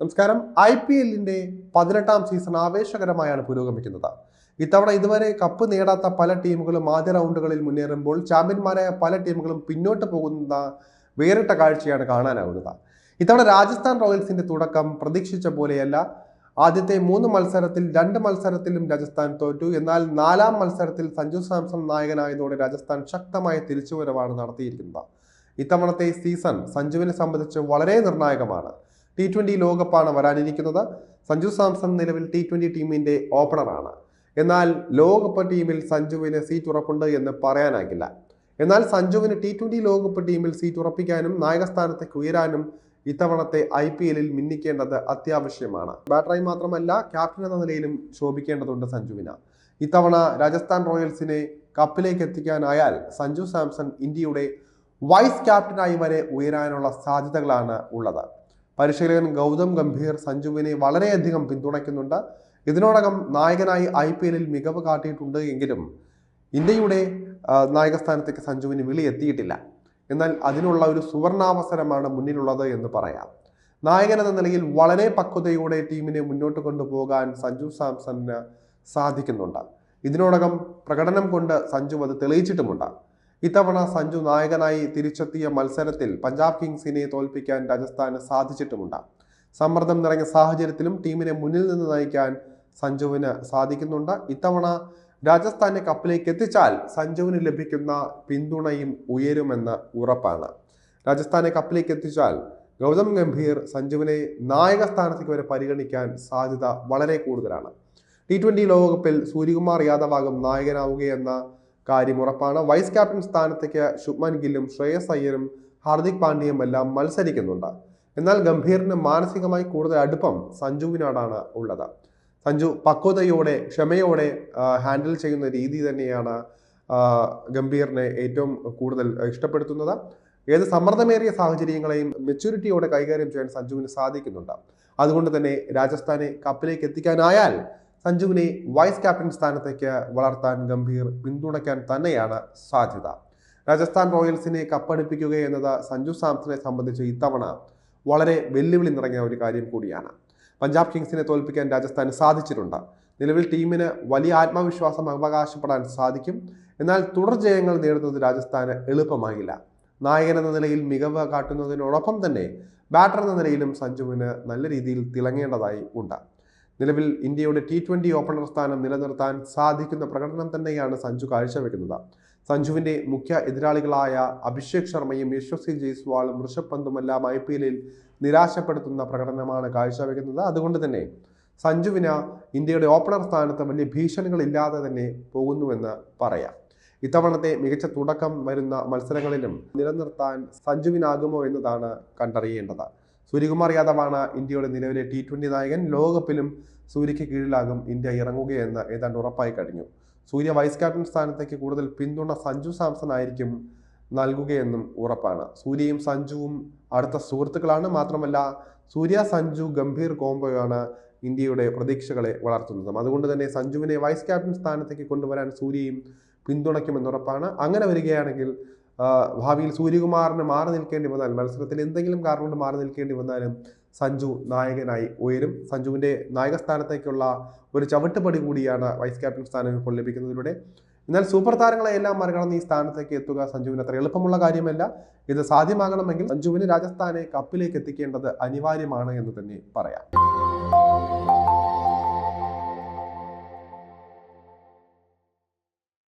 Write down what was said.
നമസ്കാരം. I P എല്ലിന്റെ പതിനെട്ടാം സീസൺ ആവേശകരമായാണ് പുരോഗമിക്കുന്നത്. ഇത്തവണ ഇതുവരെ കപ്പ് നേടാത്ത പല ടീമുകളും ആദ്യ റൗണ്ടുകളിൽ മുന്നേറുമ്പോൾ ചാമ്പ്യന്മാരായ പല ടീമുകളും പിന്നോട്ട് പോകുന്ന വേറിട്ട കാഴ്ചയാണ് കാണാനാവുന്നത്. ഇത്തവണ രാജസ്ഥാൻ റോയൽസിന്റെ തുടക്കം പ്രതീക്ഷിച്ച പോലെയല്ല. ആദ്യത്തെ മൂന്ന് മത്സരത്തിൽ രണ്ട് മത്സരത്തിലും രാജസ്ഥാൻ തോറ്റു. എന്നാൽ നാലാം മത്സരത്തിൽ സഞ്ജു സാംസൺ നായകനായതോടെ രാജസ്ഥാൻ ശക്തമായ തിരിച്ചുവരവാണ് നടത്തിയിരിക്കുന്നത്. ഇത്തവണത്തെ സീസൺ സഞ്ജുവിനെ സംബന്ധിച്ച് വളരെ നിർണായകമാണ്. ടി ട്വന്റി ലോകകപ്പാണ് വരാനിരിക്കുന്നത്. സഞ്ജു സാംസൺ നിലവിൽ ടി ട്വന്റി ടീമിന്റെ ഓപ്പണറാണ്. എന്നാൽ ലോകകപ്പ് ടീമിൽ സഞ്ജുവിന് സീറ്റ് ഉറപ്പുണ്ട് എന്ന് പറയാനാകില്ല. എന്നാൽ സഞ്ജുവിന് ടി ട്വന്റി ലോകകപ്പ് ടീമിൽ സീറ്റ് ഉറപ്പിക്കാനും നായകസ്ഥാനത്തേക്ക് ഉയരാനും ഇത്തവണത്തെ ഐ പി എല്ലിൽ മിന്നിക്കേണ്ടത് അത്യാവശ്യമാണ്. ബാറ്ററായി മാത്രമല്ല ക്യാപ്റ്റൻ എന്ന നിലയിലും ശോഭിക്കേണ്ടതുണ്ട് സഞ്ജുവിന്. ഇത്തവണ രാജസ്ഥാൻ റോയൽസിനെ കപ്പിലേക്ക് എത്തിക്കാനായാൽ സഞ്ജു സാംസൺ ഇന്ത്യയുടെ വൈസ് ക്യാപ്റ്റനായി വരെ ഉയരാനുള്ള സാധ്യതകളാണ് ഉള്ളത്. പരിശീലകൻ ഗൗതം ഗംഭീർ സഞ്ജുവിനെ വളരെയധികം പിന്തുണയ്ക്കുന്നുണ്ട്. ഇതിനോടകം നായകനായി ഐ പി എല്ലിൽ മികവ് കാട്ടിയിട്ടുണ്ട് എങ്കിലും ഇന്ത്യയുടെ നായകസ്ഥാനത്തേക്ക് സഞ്ജുവിന് വിളി എത്തിയിട്ടില്ല എന്നാൽ അതിനുള്ള ഒരു സുവർണാവസരമാണ് മുന്നിലുള്ളത് എന്ന് പറയാം. നായകൻ എന്ന നിലയിൽ വളരെ പക്വതയോടെ ടീമിനെ മുന്നോട്ട് കൊണ്ടുപോകാൻ സഞ്ജു സാംസണിന് സാധിക്കുന്നുണ്ട്. ഇതിനോടകം പ്രകടനം കൊണ്ട് സഞ്ജു അത് തെളിയിച്ചിട്ടുമുണ്ട്. ഇത്തവണ സഞ്ജു നായകനായി തിരിച്ചെത്തിയ മത്സരത്തിൽ പഞ്ചാബ് കിങ്സിനെ തോൽപ്പിക്കാൻ രാജസ്ഥാന് സാധിച്ചിട്ടുമുണ്ട്. സമ്മർദ്ദം നിറഞ്ഞ സാഹചര്യത്തിലും ടീമിനെ മുന്നിൽ നിന്ന് നയിക്കാൻ സഞ്ജുവിന് സാധിക്കുന്നുണ്ട്. ഇത്തവണ രാജസ്ഥാനെ കപ്പിലേക്ക് എത്തിച്ചാൽ സഞ്ജുവിന് ലഭിക്കുന്ന പിന്തുണയും ഉയരുമെന്ന് ഉറപ്പാണ്. രാജസ്ഥാനെ കപ്പിലേക്ക് എത്തിച്ചാൽ ഗൗതം ഗംഭീർ സഞ്ജുവിനെ നായക സ്ഥാനത്തേക്ക് വരെ പരിഗണിക്കാൻ സാധ്യത വളരെ കൂടുതലാണ്. ടി ട്വന്റി ലോകകപ്പിൽ സൂര്യകുമാർ യാദവാകും നായകനാവുകയെന്ന കാര്യം ഉറപ്പാണ്. വൈസ് ക്യാപ്റ്റൻ സ്ഥാനത്തേക്ക് ശുഭ്മാൻ ഗില്ലും ശ്രേയസ് അയ്യരും ഹാർദിക് പാണ്ഡ്യയും എല്ലാം മത്സരിക്കുന്നുണ്ട്. എന്നാൽ ഗംഭീറിന് മാനസികമായി കൂടുതൽ അടുപ്പം സഞ്ജുവിനോടാണ് ഉള്ളത്. സഞ്ജു പക്വതയോടെ ക്ഷമയോടെ ഹാൻഡിൽ ചെയ്യുന്ന രീതി തന്നെയാണ് ഗംഭീറിനെ ഏറ്റവും കൂടുതൽ ഇഷ്ടപ്പെടുത്തുന്നത്. ഏത് സമ്മർദ്ദമേറിയ സാഹചര്യങ്ങളെയും മെച്യൂരിറ്റിയോടെ കൈകാര്യം ചെയ്യാൻ സഞ്ജുവിന് സാധിക്കുന്നുണ്ട്. അതുകൊണ്ട് തന്നെ രാജസ്ഥാനെ കപ്പിലേക്ക് എത്തിക്കാനായാൽ സഞ്ജുവിനെ വൈസ് ക്യാപ്റ്റൻ സ്ഥാനത്തേക്ക് വളർത്താൻ ഗംഭീർ പിന്തുണയ്ക്കാൻ തന്നെയാണ് സാധ്യത. രാജസ്ഥാൻ റോയൽസിനെ കപ്പടിപ്പിക്കുക എന്നത് സഞ്ജു സാംസനെ സംബന്ധിച്ച് ഇത്തവണ വളരെ വെല്ലുവിളി നിറഞ്ഞ ഒരു കാര്യം കൂടിയാണ്. പഞ്ചാബ് കിങ്സിനെ തോൽപ്പിക്കാൻ രാജസ്ഥാന് സാധിച്ചിട്ടുണ്ട്. നിലവിൽ ടീമിന് വലിയ ആത്മവിശ്വാസം അവകാശപ്പെടാൻ സാധിക്കും. എന്നാൽ തുടർ ജയങ്ങൾ നേടുന്നത് രാജസ്ഥാന് എളുപ്പമായില്ല നായകൻ എന്ന നിലയിൽ മികവ് കാട്ടുന്നതിനോടൊപ്പം തന്നെ ബാറ്റർ എന്ന നിലയിലും സഞ്ജുവിന് നല്ല രീതിയിൽ തിളങ്ങേണ്ടതായി ഉണ്ട്. നിലവിൽ ഇന്ത്യയുടെ ടി ട്വന്റി ഓപ്പണർ സ്ഥാനം നിലനിർത്താൻ സാധിക്കുന്ന പ്രകടനം തന്നെയാണ് സഞ്ജു കാഴ്ചവെക്കുന്നത്. സഞ്ജുവിന്റെ മുഖ്യ എതിരാളികളായ അഭിഷേക് ശർമ്മയും യശസ്വി ജയ്സ്വാളും ഋഷഭ് പന്തുമെല്ലാം ഐ പി എല്ലിൽ നിരാശപ്പെടുത്തുന്ന പ്രകടനമാണ് കാഴ്ചവെക്കുന്നത്. അതുകൊണ്ട് തന്നെ സഞ്ജുവിന് ഇന്ത്യയുടെ ഓപ്പണർ സ്ഥാനത്ത് വലിയ ഭീഷണികളില്ലാതെ തന്നെ പോകുന്നുവെന്ന് പറയാം. ഇത്തവണത്തെ മികച്ച തുടക്കം വരുന്ന മത്സരങ്ങളിലും നിലനിർത്താൻ സഞ്ജുവിനാകുമോ എന്നതാണ് കണ്ടറിയേണ്ടത്. സൂര്യകുമാർ യാദവാണ് ഇന്ത്യയുടെ നിലവിലെ ടി ട്വന്റി നായകൻ. ലോകകപ്പിലും സൂര്യയ്ക്ക് കീഴിലാകും ഇന്ത്യ ഇറങ്ങുകയെന്ന് ഏതാണ്ട് ഉറപ്പായി കഴിഞ്ഞു. സൂര്യ വൈസ് ക്യാപ്റ്റൻ സ്ഥാനത്തേക്ക് കൂടുതൽ പിന്തുണ സഞ്ജു സാംസൺ ആയിരിക്കും നൽകുകയെന്നും ഉറപ്പാണ്. സൂര്യയും സഞ്ജുവും അടുത്ത സുഹൃത്തുക്കളാണ്. മാത്രമല്ല സൂര്യ സഞ്ജു ഗംഭീർ കോംബോയാണ് ഇന്ത്യയുടെ പ്രതീക്ഷകളെ വളർത്തുന്നതും. അതുകൊണ്ട് തന്നെ സഞ്ജുവിനെ വൈസ് ക്യാപ്റ്റൻ സ്ഥാനത്തേക്ക് കൊണ്ടുവരാൻ സൂര്യയും പിന്തുണയ്ക്കുമെന്നുറപ്പാണ് അങ്ങനെ വരികയാണെങ്കിൽ ഭാവിയിൽ സൂര്യകുമാറിന് മാറി നിൽക്കേണ്ടി വന്നാൽ മത്സരത്തിൽ എന്തെങ്കിലും കാരണം കൊണ്ട് മാറി നിൽക്കേണ്ടി വന്നാലും സഞ്ജു നായകനായി ഉയരും. സഞ്ജുവിന്റെ നായക സ്ഥാനത്തേക്കുള്ള ഒരു ചവിട്ടുപടി കൂടിയാണ് വൈസ് ക്യാപ്റ്റൻ സ്ഥാനം ഇപ്പോൾ ലഭിക്കുന്നതിലൂടെ. എന്നാൽ സൂപ്പർ താരങ്ങളെ എല്ലാം മറികടന്ന് ഈ സ്ഥാനത്തേക്ക് എത്തുക സഞ്ജുവിന് അത്ര എളുപ്പമുള്ള കാര്യമല്ല. ഇത് സാധ്യമാകണമെങ്കിൽ സഞ്ജുവിന് രാജസ്ഥാനെ കപ്പിലേക്ക് എത്തിക്കേണ്ടത് അനിവാര്യമാണ് എന്ന് തന്നെ പറയാം.